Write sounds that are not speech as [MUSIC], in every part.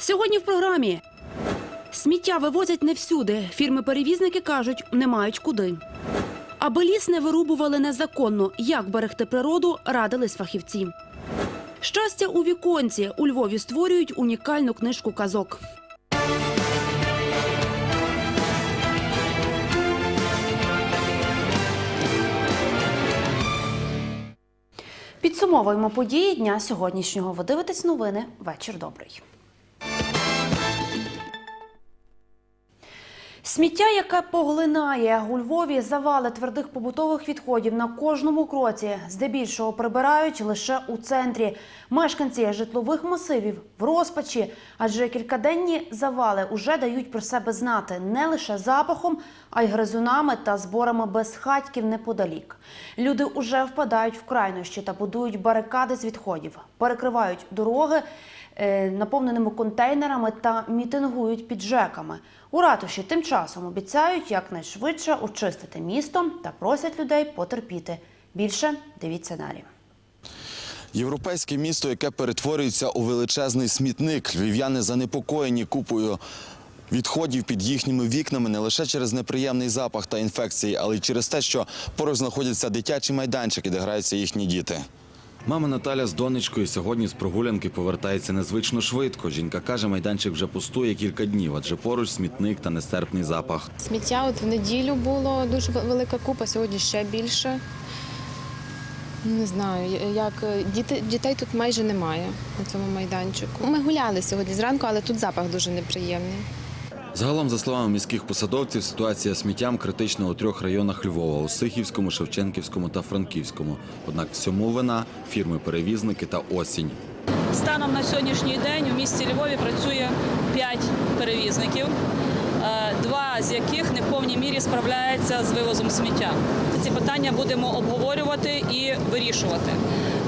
Сьогодні в програмі сміття вивозять не всюди. Фірми-перевізники кажуть, не мають куди. Аби ліс не вирубували незаконно, як берегти природу, радились фахівці. Щастя у віконці у Львові створюють унікальну книжку казок. Підсумовуємо події дня сьогоднішнього. Ви дивитесь новини. Вечір добрий. Сміття, яке поглинає у Львові, завали твердих побутових відходів на кожному кроці. Здебільшого прибирають лише у центрі. Мешканці житлових масивів в розпачі, адже кількаденні завали уже дають про себе знати не лише запахом, а й гризунами та зборами безхатьків неподалік. Люди уже впадають в крайнощі та будують барикади з відходів, перекривають дороги е, наповненими контейнерами та мітингують під ЖЕКами. У ратуші тим часом обіцяють якнайшвидше очистити місто та просять людей потерпіти. Більше дивіться далі. Європейське місто, яке перетворюється у величезний смітник. Львів'яни занепокоєні купою відходів під їхніми вікнами не лише через неприємний запах та інфекції, але й через те, що поруч знаходяться дитячі майданчики, де граються їхні діти. Мама Наталя з донечкою сьогодні з прогулянки повертається незвично швидко. Жінка каже, майданчик вже пустує кілька днів, адже поруч смітник та нестерпний запах. Сміття от в неділю було дуже велика купа, сьогодні ще більше. Не знаю, як діти, дітей тут майже немає на цьому майданчику. Ми гуляли сьогодні зранку, але тут запах дуже неприємний. Загалом, за словами міських посадовців, ситуація з сміттям критична у трьох районах Львова у Сихівському, Шевченківському та Франківському. Однак всьому вина фірми-перевізники та осінь. Станом на сьогоднішній день у місті Львові працює 5 перевізників, е, два з яких не в повній мірі справляються з вивозом сміття. Ці питання будемо обговорювати і вирішувати.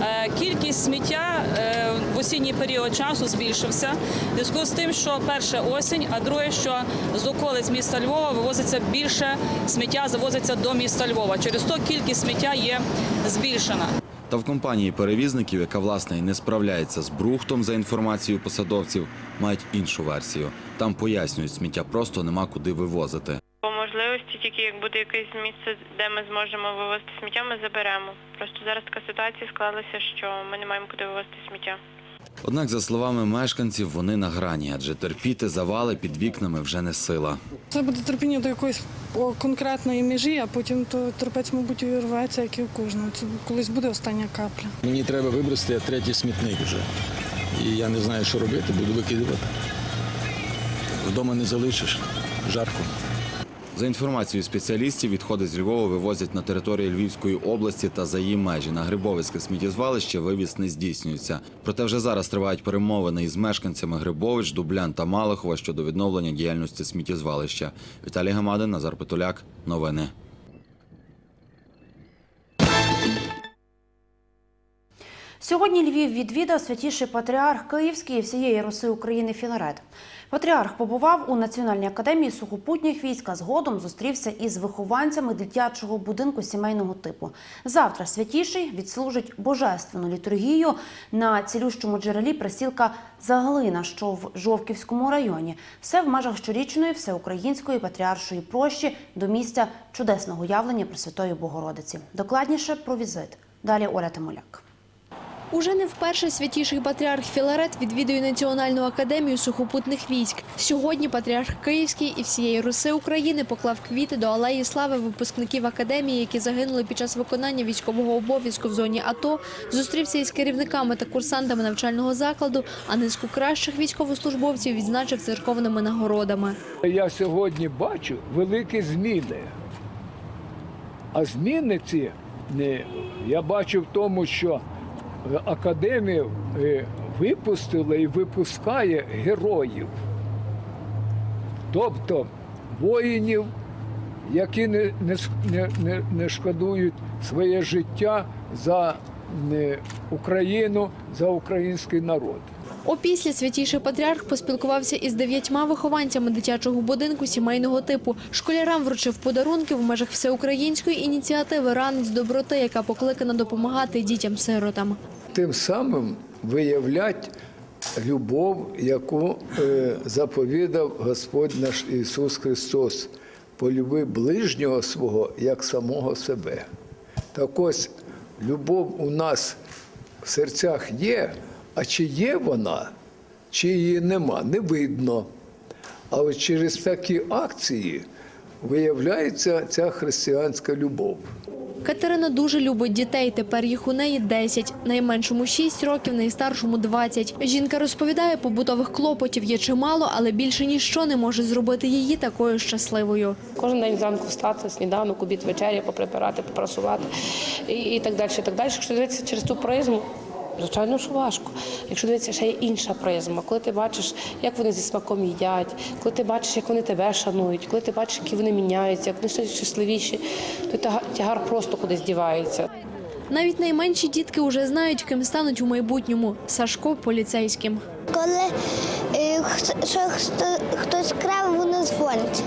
Е, Кількість сміття е, в осінній період часу збільшився в зв'язку з тим, що перше осінь, а друге, що з околиць міста Львова вивозиться більше сміття, завозиться до міста Львова. Через то кількість сміття є збільшена. Та в компанії перевізників, яка власне і не справляється з брухтом за інформацією посадовців, мають іншу версію. Там пояснюють, сміття просто нема куди вивозити. Можливості, тільки як буде якесь місце, де ми зможемо вивозити сміття, ми заберемо. Просто зараз така ситуація склалася, що ми не маємо куди вивозити сміття. Однак, за словами мешканців, вони на грані, адже терпіти завали під вікнами вже не сила. Це буде терпіння до якоїсь конкретної межі, а потім то терпець, мабуть, увірветься, як і у кожного. Це колись буде остання капля. Мені треба вибросити третій смітник вже. І я не знаю, що робити, буду викидувати. Вдома не залишиш, жарко. За інформацією спеціалістів, відходи з Львова вивозять на території Львівської області та за її межі. На Грибовицьке сміттєзвалище вивіз не здійснюється. Проте вже зараз тривають перемовини із мешканцями Грибович, Дублян та Малихова щодо відновлення діяльності сміттєзвалища. Віталій Гамадин, Назар Петуляк. Новини. Сьогодні Львів відвідав святіший патріарх Київський і всієї Руси України Філарет. Патріарх побував у Національній академії сухопутніх військ, а згодом зустрівся із вихованцями дитячого будинку сімейного типу. Завтра святіший відслужить божественну літургію на цілющому джерелі присілка Загалина, що в Жовківському районі. Все в межах щорічної всеукраїнської патріаршої прощі до місця чудесного явлення Пресвятої Богородиці. Докладніше про візит. Далі Оля Тимоляк. Уже не вперше святіший патріарх Філарет відвідує Національну академію сухопутних військ. Сьогодні патріарх Київський і всієї Руси України поклав квіти до алеї слави випускників академії, які загинули під час виконання військового обов'язку в зоні АТО. Зустрівся із керівниками та курсантами навчального закладу, а низку кращих військовослужбовців відзначив церковними нагородами. Я сьогодні бачу великі зміни. А зміни ці не, я бачу в тому, що е, академія е, випустила і випускає героїв. Тобто воїнів, які не, не, не, не, не шкодують своє життя за е, Україну, за український народ. Опісля святіший патріарх поспілкувався із дев'ятьма вихованцями дитячого будинку сімейного типу. Школярам вручив подарунки в межах всеукраїнської ініціативи Ранець доброти, яка покликана допомагати дітям-сиротам. тим самим виявлять любов, яку е, заповідав Господь наш Ісус Христос. Полюби ближнього свого як самого себе. Так ось любов у нас в серцях є, а чи є вона, чи її нема, не видно. А от через такі акції виявляється ця християнська любов. Катерина дуже любить дітей. Тепер їх у неї 10. Найменшому 6 років, найстаршому 20. Жінка розповідає, побутових клопотів є чимало, але більше ніщо не може зробити її такою щасливою. Кожен день зранку встати, сніданок, обід, вечеря, поприбирати, попрасувати і, і так далі. І так далі. Якщо дивитися через ту призму, звичайно, що важко. Якщо дивитися, ще є інша призма, коли ти бачиш, як вони зі смаком їдять, коли ти бачиш, як вони тебе шанують, коли ти бачиш, які вони міняються, як вони стають щасливіші, то тягар просто кудись дівається. Навіть найменші дітки вже знають, ким стануть у майбутньому. Сашко поліцейським. Коли е, хто- хто, хтось крав, вони дзвонять.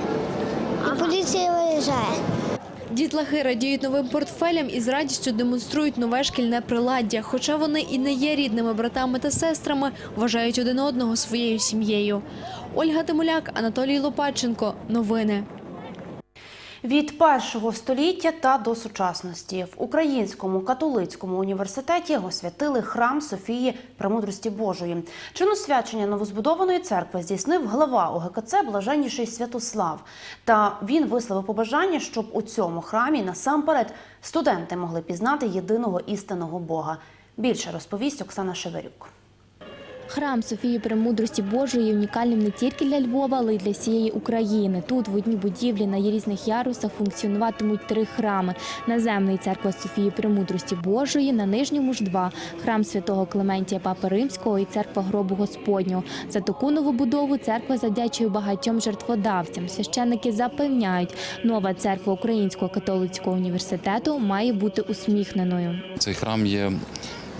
І поліція виїжджає. Дітлахи радіють новим портфелям і з радістю демонструють нове шкільне приладдя. Хоча вони і не є рідними братами та сестрами, вважають один одного своєю сім'єю. Ольга Тимоляк, Анатолій Лопаченко. Новини. Від першого століття та до сучасності в Українському католицькому університеті освятили храм Софії Премудрості Божої. Чин свячення новозбудованої церкви здійснив глава ОГКЦ Блаженніший Святослав. Та він висловив побажання, щоб у цьому храмі насамперед студенти могли пізнати єдиного істинного Бога. Більше розповість Оксана Шеверюк. Храм Софії Премудрості Божої унікальним не тільки для Львова, але й для всієї України. Тут в одній будівлі на різних ярусах функціонуватимуть три храми: наземний церква Софії Премудрості Божої, на нижньому ж два храм святого Клементія Папи Римського і церква Гробу Господнього. За таку новобудову церква завдячує багатьом жертводавцям. Священники запевняють, нова церква Українського католицького університету має бути усміхненою. Цей храм є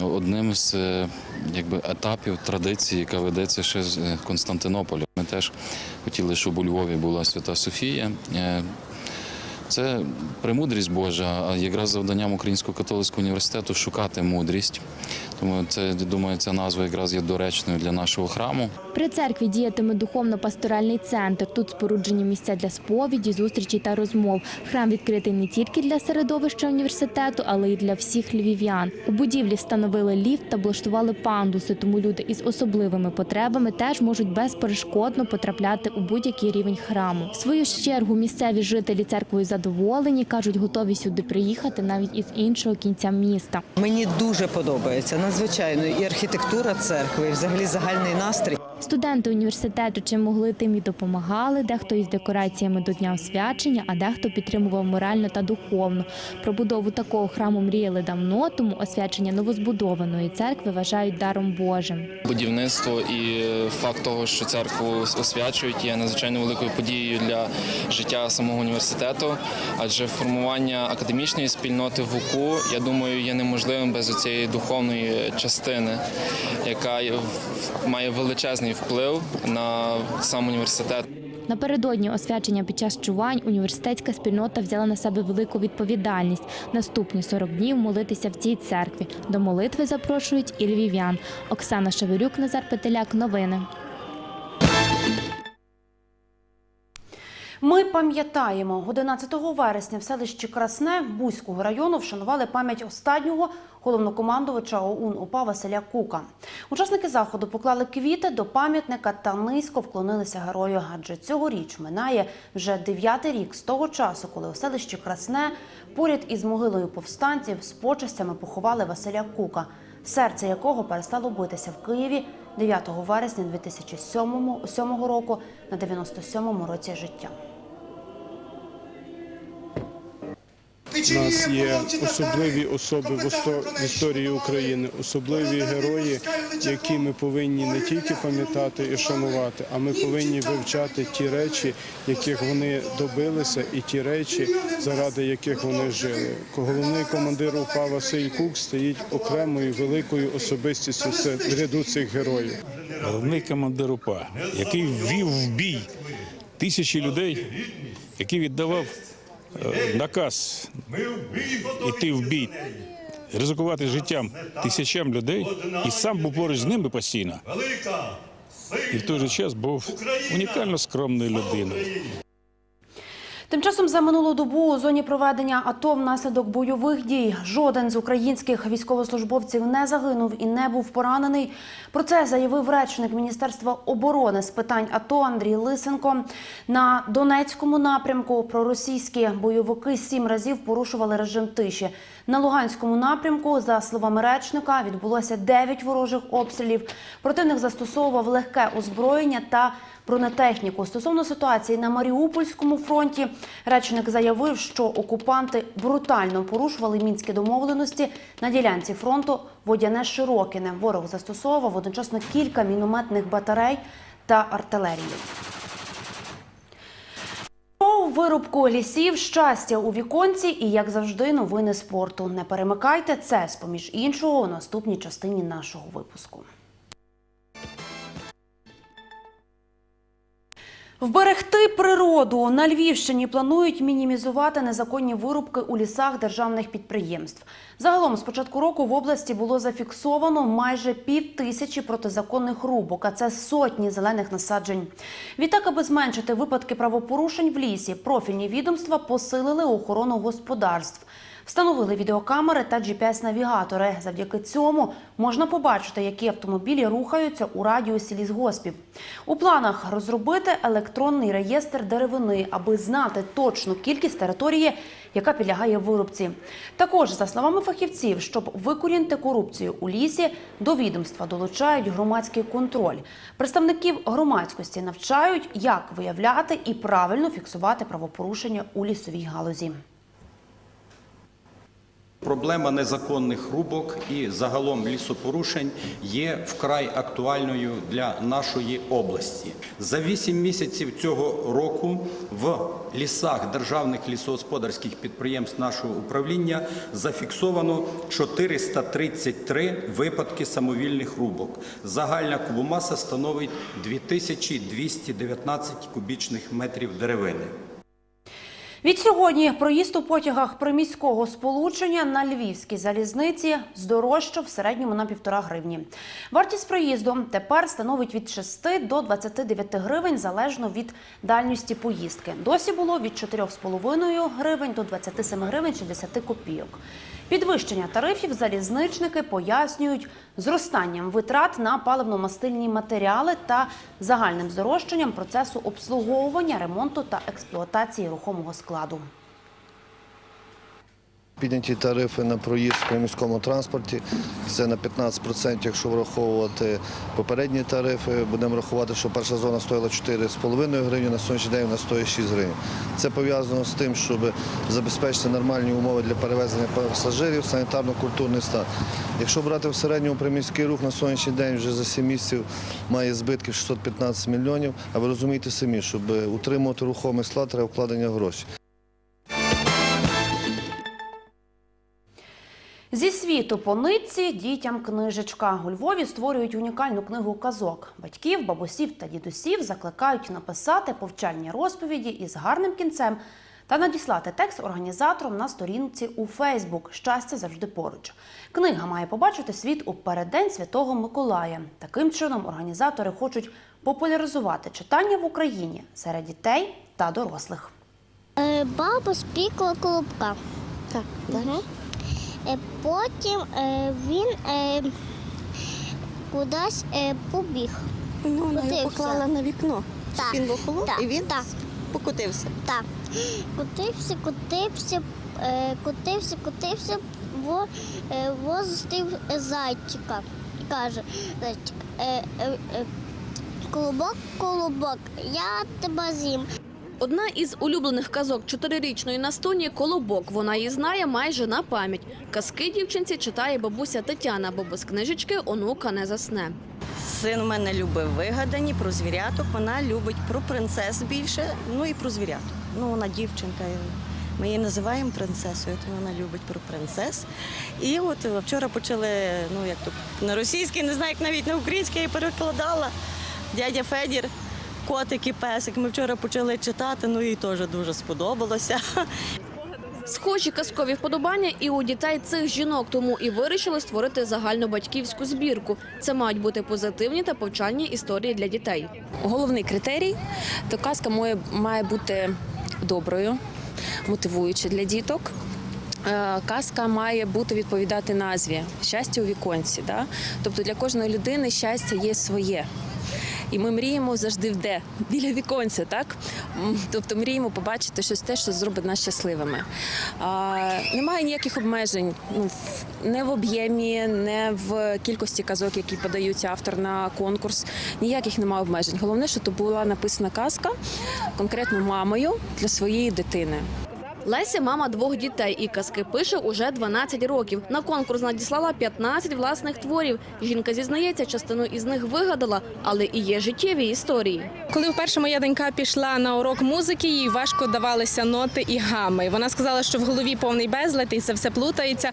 одним з е, якби, етапів традиції, яка ведеться ще з е, Константинополя. Ми теж хотіли, щоб у Львові була Свята Софія. Е, Це премудрість Божа, а якраз завданням Українського католицького університету шукати мудрість. Тому це, думаю, ця назва якраз є доречною для нашого храму. При церкві діятиме духовно-пасторальний центр. Тут споруджені місця для сповіді, зустрічей та розмов. Храм відкритий не тільки для середовища університету, але й для всіх львів'ян. У будівлі встановили ліфт та облаштували пандуси, тому люди із особливими потребами теж можуть безперешкодно потрапляти у будь-який рівень храму. В свою ж чергу місцеві жителі церквою задоволені, кажуть, готові сюди приїхати навіть із іншого кінця міста. Мені дуже подобається надзвичайно і архітектура церкви, і взагалі загальний настрій. Студенти університету чим могли, тим і допомагали. Дехто із декораціями до дня освячення, а дехто підтримував морально та духовно. Про будову такого храму мріяли давно, тому освячення новозбудованої церкви вважають даром Божим. Будівництво і факт того, що церкву освячують, є надзвичайно великою подією для життя самого університету, адже формування академічної спільноти в УКУ, я думаю, є неможливим без цієї духовної частини, яка має величезний вплив на сам університет. Напередодні освячення під час чувань університетська спільнота взяла на себе велику відповідальність. Наступні 40 днів молитися в цій церкві. До молитви запрошують і львів'ян. Оксана Шеверюк, Назар Петеляк. Новини. Ми пам'ятаємо, 11 вересня в селищі Красне Бузького району вшанували пам'ять останнього головнокомандувача ОУН УПА Василя Кука. Учасники заходу поклали квіти до пам'ятника та низько вклонилися герою. Адже цьогоріч минає вже дев'ятий рік з того часу, коли у селищі Красне поряд із могилою повстанців з почестями поховали Василя Кука, серце якого перестало битися в Києві 9 вересня 2007 року на 97-му році життя. У нас є особливі особи в в історії України, особливі герої, які ми повинні не тільки пам'ятати і шанувати, а ми повинні вивчати ті речі, яких вони добилися, і ті речі, заради яких вони жили. Головний командир УПА Василь Кук стоїть окремою великою особистістю ряду цих героїв. Головний командир УПА, який ввів в бій тисячі людей, який віддавав наказ іти в бій ризикувати життям тисячам людей і сам був поруч з ними постійно. І в той же час був унікально скромною людиною. Тим часом за минулу добу у зоні проведення АТО внаслідок бойових дій жоден з українських військовослужбовців не загинув і не був поранений. Про це заявив речник Міністерства оборони з питань АТО Андрій Лисенко. На Донецькому напрямку проросійські бойовики сім разів порушували режим тиші. На Луганському напрямку, за словами речника, відбулося дев'ять ворожих обстрілів. Противник застосовував легке озброєння та бронетехніку. Стосовно ситуації на Маріупольському фронті, речник заявив, що окупанти брутально порушували мінські домовленості на ділянці фронту Водяне Широкине. Ворог застосовував одночасно кілька мінометних батарей та артилерії. Про вирубку лісів, щастя у віконці і, як завжди, новини спорту. Не перемикайте це, з поміж іншого, у наступній частині нашого випуску. Вберегти природу на Львівщині планують мінімізувати незаконні вирубки у лісах державних підприємств. Загалом з початку року в області було зафіксовано майже пів тисячі протизаконних рубок, а це сотні зелених насаджень. Відтак, аби зменшити випадки правопорушень в лісі, профільні відомства посилили охорону господарств. Встановили відеокамери та GPS-навігатори. Завдяки цьому можна побачити, які автомобілі рухаються у радіусі лісгоспів. У планах розробити електронний реєстр деревини, аби знати точну кількість території, яка підлягає вирубці. Також, за словами фахівців, щоб викорінити корупцію у лісі, до відомства долучають громадський контроль. Представників громадськості навчають, як виявляти і правильно фіксувати правопорушення у лісовій галузі. Проблема незаконних рубок і загалом лісопорушень є вкрай актуальною для нашої області. За вісім місяців цього року в лісах державних лісогосподарських підприємств нашого управління зафіксовано 433 випадки самовільних рубок. Загальна кубомаса становить 2219 кубічних метрів деревини. Від сьогодні проїзд у потягах приміського сполучення на львівській залізниці здорожчав в середньому на півтора гривні. Вартість проїзду тепер становить від 6 до 29 гривень залежно від дальності поїздки. Досі було від 4,5 гривень до 27 гривень 60 копійок. Підвищення тарифів залізничники пояснюють зростанням витрат на паливно-мастильні матеріали та загальним здорожчанням процесу обслуговування, ремонту та експлуатації рухомого складу. Підняті тарифи на проїзд в міському транспорті. Це на 15%, якщо враховувати попередні тарифи. Будемо рахувати, що перша зона стоїла 4,5 гривні, на сьогоднішній день вона стоїть 6 гривень. Це пов'язано з тим, щоб забезпечити нормальні умови для перевезення пасажирів, санітарно-культурний стан. Якщо брати в середньому приміський рух на сьогоднішній день вже за 7 місяців має збитків 615 мільйонів. А ви розумієте самі, щоб утримувати рухомий склад, треба вкладення грошей. Зі світу по нитці дітям книжечка. У Львові створюють унікальну книгу казок. Батьків, бабусів та дідусів закликають написати повчальні розповіді із гарним кінцем та надіслати текст організаторам на сторінці у Фейсбук. Щастя завжди поруч. Книга має побачити світ у переддень Святого Миколая. Таким чином організатори хочуть популяризувати читання в Україні серед дітей та дорослих. Е, Баба спікла колобка. Так, угу. Потім е, він е, кудись е, побіг. Ну, вона його поклала на вікно. Так, Він був і він так. покотився. Так. Котився, котився, е, котився, котився, во, е, зустрів зайчика. І каже, зайчик, е, е, е, колобок, колобок, я тебе з'їм. Одна із улюблених казок чотирирічної Настоні колобок. Вона її знає майже на пам'ять. Казки дівчинці читає бабуся Тетяна, бо без книжечки онука не засне. Син у мене любив вигадані про звіряток. Вона любить про принцес більше, ну і про звіряток. Ну, вона дівчинка. Ми її називаємо принцесою, то вона любить про принцес. І от вчора почали, ну як то на російській, не знаю, як навіть на українській перекладала. Дядя Федір, котик і песик. Ми вчора почали читати, ну їй теж дуже сподобалося. [LAUGHS] Схожі казкові вподобання і у дітей цих жінок, тому і вирішили створити загальну батьківську збірку. Це мають бути позитивні та повчальні історії для дітей. Головний критерій то казка має, має бути доброю, мотивуючою для діток. Е, Казка має бути відповідати назві щастя у віконці. Да? Тобто для кожної людини щастя є своє. І ми мріємо завжди в де? Біля віконця, так? Тобто мріємо побачити щось те, що зробить нас щасливими. А, немає ніяких обмежень ну, не в об'ємі, не в кількості казок, які подаються автор на конкурс. Ніяких немає обмежень. Головне, що то була написана казка конкретно мамою для своєї дитини. Леся мама двох дітей і казки пише уже 12 років. На конкурс надіслала 15 власних творів. Жінка зізнається, частину із них вигадала, але і є життєві історії. Коли вперше моя донька пішла на урок музики, їй важко давалися ноти і гами. Вона сказала, що в голові повний безлад і це все плутається.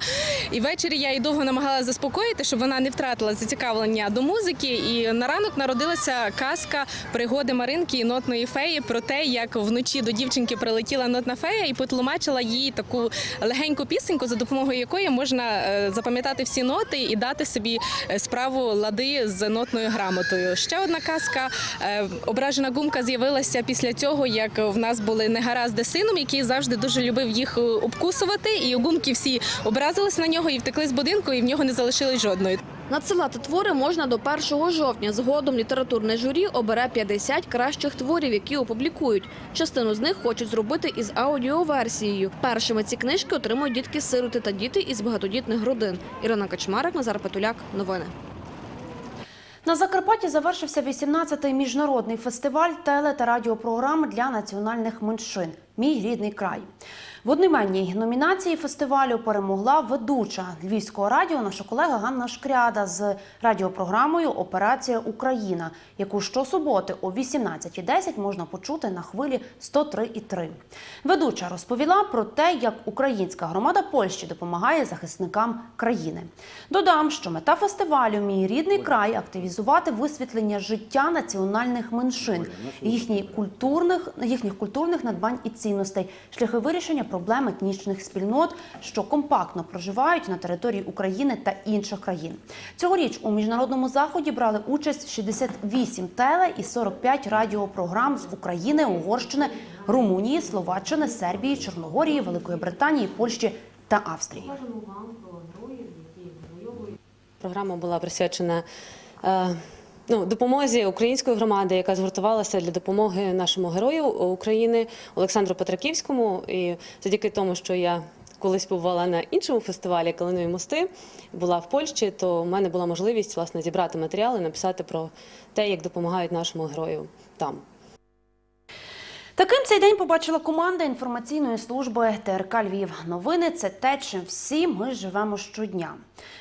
І ввечері я її довго намагалася заспокоїти, щоб вона не втратила зацікавлення до музики. І на ранок народилася казка пригоди Маринки і нотної феї про те, як вночі до дівчинки прилетіла нотна фея і потлумачила їй таку легеньку пісеньку, за допомогою якої можна е, запам'ятати всі ноти і дати собі е, справу лади з нотною грамотою. Ще одна казка е, ображена гумка з'явилася після цього, як в нас були негаразди сином, який завжди дуже любив їх обкусувати. І гумки всі образились на нього і втекли з будинку, і в нього не залишилось жодної. Надсилати твори можна до 1 жовтня. Згодом літературне журі обере 50 кращих творів, які опублікують. Частину з них хочуть зробити із аудіоверсією. Першими ці книжки отримують дітки-сироти та діти із багатодітних родин. Ірина Качмарик, Назар Петуляк. Новини. На Закарпатті завершився 18-й міжнародний фестиваль теле та радіопрограм для національних меншин Мій рідний край. В одноіменній номінації фестивалю перемогла ведуча львівського радіо, наша колега Ганна Шкряда з радіопрограмою Операція Україна, яку щосуботи о 18.10 можна почути на хвилі 103,3. Ведуча розповіла про те, як українська громада Польщі допомагає захисникам країни. Додам, що мета фестивалю Мій рідний край активізувати висвітлення життя національних меншин, їхніх культурних, їхніх культурних надбань і цінностей, шляхи вирішення проблем етнічних спільнот, що компактно проживають на території України та інших країн. Цьогоріч у міжнародному заході брали участь 68 теле і 45 радіопрограм з України, Угорщини, Румунії, Словаччини, Сербії, Чорногорії, Великої Британії, Польщі та Австрії. Програма була присвячена е, ну, допомозі української громади, яка згуртувалася для допомоги нашому герою України Олександру Петраківському. І завдяки тому, що я колись побувала на іншому фестивалі Калинові мости, була в Польщі, то в мене була можливість власне зібрати матеріали, написати про те, як допомагають нашому герою там. Таким цей день побачила команда інформаційної служби ТРК Львів. Новини це те, чим всі ми живемо щодня.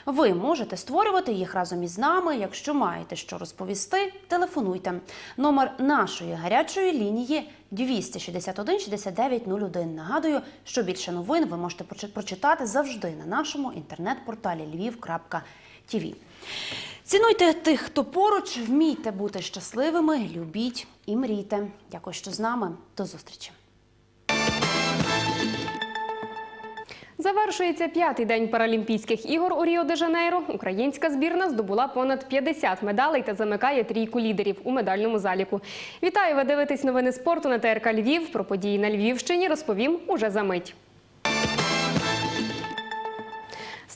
Ви можете створювати їх разом із нами. Якщо маєте що розповісти, телефонуйте. Номер нашої гарячої лінії 261 69 01. Нагадую, що більше новин ви можете прочитати завжди на нашому інтернет-порталі lviv.tv. Цінуйте тих, хто поруч, вмійте бути щасливими, любіть і мрійте. Дякую, що з нами. До зустрічі. Завершується п'ятий день Паралімпійських ігор у Ріо-де-Жанейро. Українська збірна здобула понад 50 медалей та замикає трійку лідерів у медальному заліку. Вітаю! Ви дивитесь новини спорту на ТРК Львів. Про події на Львівщині розповім уже за мить.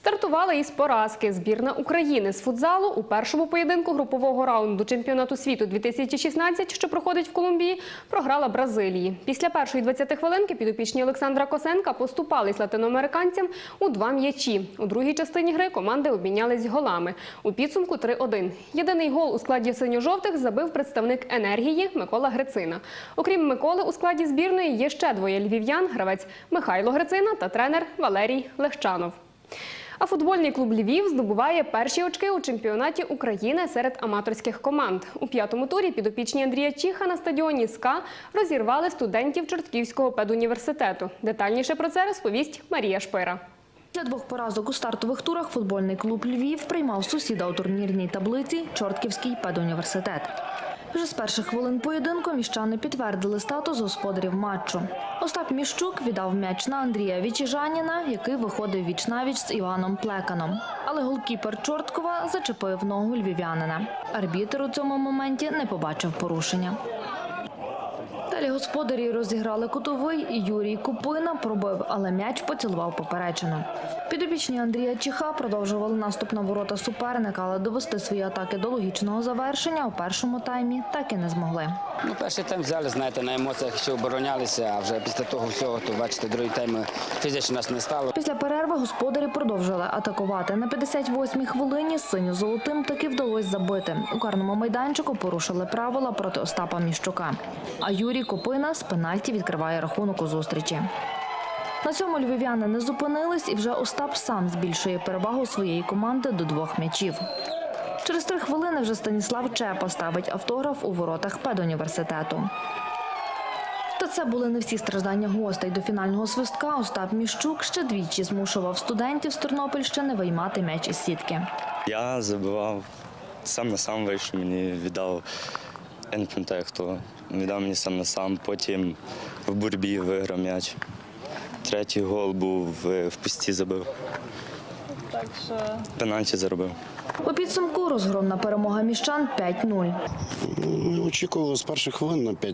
Стартували із поразки. Збірна України з футзалу у першому поєдинку групового раунду чемпіонату світу 2016, що проходить в Колумбії, програла Бразилії. Після першої 20 хвилинки підопічні Олександра Косенка поступались латиноамериканцям у два м'ячі. У другій частині гри команди обмінялись голами. У підсумку 3-1. Єдиний гол у складі синьо-жовтих забив представник енергії Микола Грицина. Окрім Миколи, у складі збірної є ще двоє львів'ян: гравець Михайло Грицина та тренер Валерій Легчанов. А футбольний клуб Львів здобуває перші очки у чемпіонаті України серед аматорських команд. У п'ятому турі підопічні Андрія Чіха на стадіоні СКА розірвали студентів Чортківського педуніверситету. Детальніше про це розповість Марія Шпира. Після двох поразок у стартових турах футбольний клуб Львів приймав сусіда у турнірній таблиці Чортківський педуніверситет. Вже з перших хвилин поєдинку міщани підтвердили статус господарів матчу. Остап Міщук віддав м'яч на Андрія Вічіжаніна, який виходив віч-навіч з Іваном Плеканом. Але голкіпер Чорткова зачепив ногу львів'янина. Арбітер у цьому моменті не побачив порушення. Далі господарі розіграли кутовий, і Юрій Купина пробив, але м'яч поцілував поперечину. Підопічні Андрія Чіха продовжували наступ на ворота суперника, але довести свої атаки до логічного завершення у першому таймі так і не змогли. Ну, перший тайм взяли, знаєте, на емоціях ще оборонялися, а вже після того всього, то бачите, другий тайм фізично нас не стало. Після перерви господарі продовжили атакувати. На 58-й хвилині синьо-золотим таки вдалося забити. У карному майданчику порушили правила проти Остапа Міщука. А Юрій Копина з пенальті відкриває рахунок у зустрічі. На цьому львів'яни не зупинились, і вже Остап сам збільшує перевагу своєї команди до двох м'ячів. Через три хвилини вже Станіслав Чепа ставить автограф у воротах педуніверситету. Та це були не всі страждання гостей. До фінального свистка Остап Міщук ще двічі змушував студентів з Тернопільщини виймати м'яч із сітки. Я забивав сам на сам вийшов, мені віддав, я не пам'ятаю хто, віддав мені сам на сам, потім в борьбі виграв м'яч. Третій гол був в, в пусті забив. Так що Пенальті заробив. у підсумку розгромна перемога міщан 5-0. Ми очікували з перших хвилин на 5-0.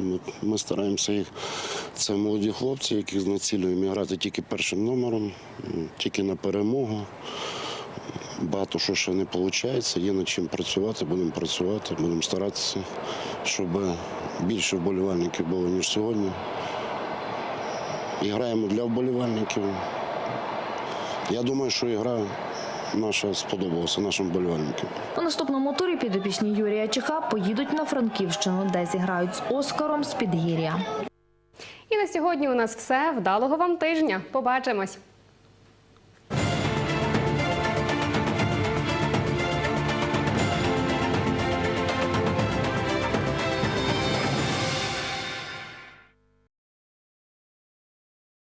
Ну, Ми, стараємося їх. Це молоді хлопці, яких націлюємо грати тільки першим номером, тільки на перемогу. Багато що ще не виходить, є над чим працювати, будемо працювати, будемо старатися, щоб більше вболівальників було, ніж сьогодні. І граємо для вболівальників. Я думаю, що ігра наша сподобалася нашим вболівальникам. У наступному турі підопічні Юрія Чеха поїдуть на Франківщину, де зіграють з Оскаром з Підгір'я. І на сьогодні у нас все. Вдалого вам тижня. Побачимось.